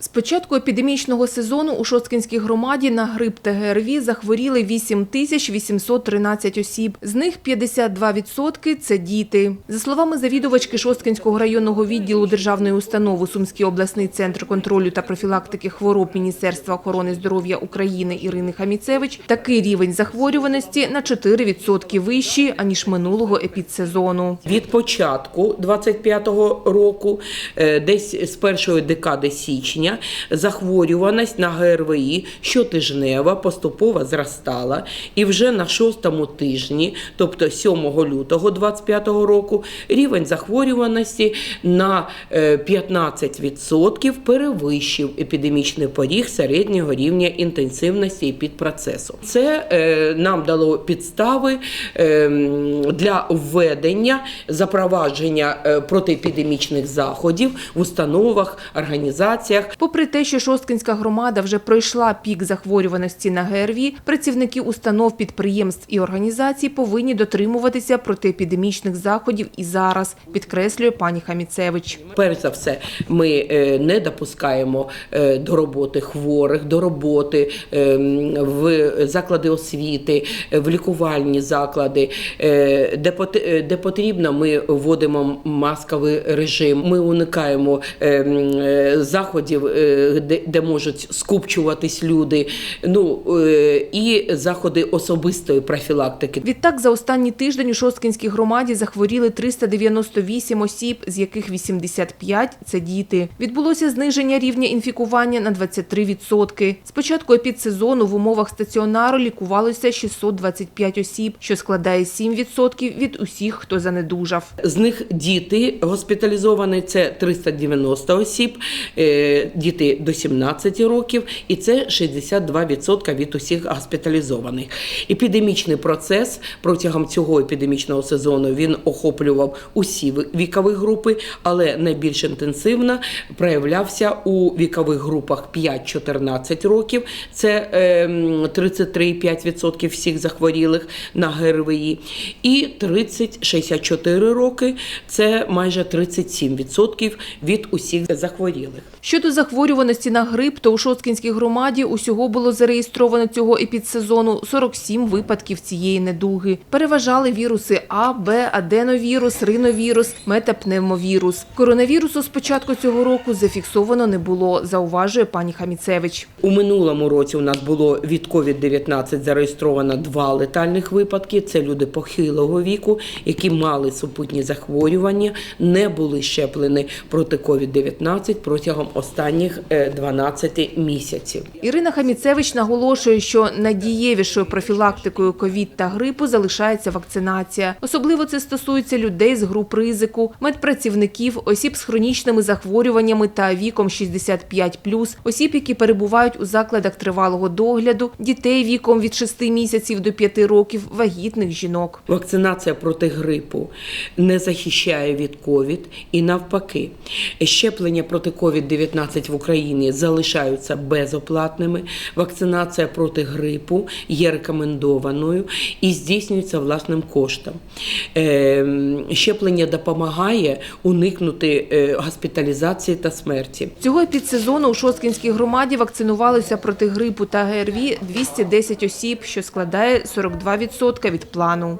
З початку епідемічного сезону у Шосткинській громаді на грип та ГРВІ захворіли 8 тисяч 813 осіб. З них 52% – це діти. За словами завідувачки Шосткинського районного відділу державної установи Сумський обласний центр контролю та профілактики хвороб Міністерства охорони здоров'я України Ірини Хаміцевич, такий рівень захворюваності на 4% вищий, аніж минулого епідсезону. Від початку 25-го року, е, десь з першої декади січня, захворюваність на ГРВІ щотижнева поступово зростала. І вже на шостому тижні, тобто 7 лютого 25-го року, рівень захворюваності на е, 15% перевищив епідемічний поріг середнього рівня інтенсивності і підпроцесу. Це е, нам дало підстави е, для введення запровадження е, протиепідемічних заходів в установах, організаціях. Попри те, що Шосткинська громада вже пройшла пік захворюваності на ГРВІ, працівники установ, підприємств і організацій повинні дотримуватися протиепідемічних заходів і зараз, підкреслює пані Хаміцевич. Перш за все, ми е, не допускаємо е, до роботи хворих, до роботи е, в заклади освіти, в лікувальні заклади. Де пот- потрібно, ми вводимо масковий режим. Ми уникаємо заходів, де, де можуть скупчуватись люди. Ну е, і заходи особистої профілактики. Відтак, за останній тиждень у Шосткинській громаді захворіли 398 осіб, з яких 85 – це діти. Відбулося зниження рівня інфікування на 23%. З початку епідсезону в умовах стаціонару лікувалося 625 осіб, що складає 7% від усіх, хто занедужав. З них діти госпіталізовані це 390 осіб, е, діти до 17 років, і це 62% від усіх госпіталізованих. Епідемічний процес протягом цього епідемічного сезону він охоплював усі вікові групи, але найбільш інтенсивно проявлявся у вікових групах 5-14 років. Це е, м, 33,5% всіх захворілих на ГРВІ, і 30-64 роки це майже 37% від усіх захворілих. Щодо захворюваності на грип, то у Шосткінській громаді усього було зареєстровано цього епідсезону 47 випадків цієї недуги. Переважали віруси А, Б, аденовірус, риновірус, метапневмовірус. Коронавірусу з початку цього року зафіксовано не було, зауважує пані Хаміцевич. У минулому році у нас було від COVID-19 зареєстровано два летальних випадки. Це люди похилого віку, які мали супутні захворювання, не були щеплені проти COVID-19 протягом останніх е, 12 місяців. Ірина Хаміцевич наголошує, що надієвішою профілактикою ковід та грипу залишається вакцинація. Особливо це стосується людей з груп ризику, медпрацівників, осіб з хронічними захворюваннями та віком 65+, осіб, які перебувають у закладах тривалого догляду, дітей віком від 6 місяців до 5 років, вагітних жінок. Вакцинація проти грипу не захищає від ковід і навпаки. Щеплення проти COVID-19 в Україні залишаються безоплатними. Вакцинація проти грипу є рекомендованою і здійснюється власним коштом. Е, Щеплення допомагає уникнути е, госпіталізації та смерті. Цього підсезону у Шосткінській громаді вакцинувалися проти грипу та ГРВІ 210 осіб, що складає 42% від плану.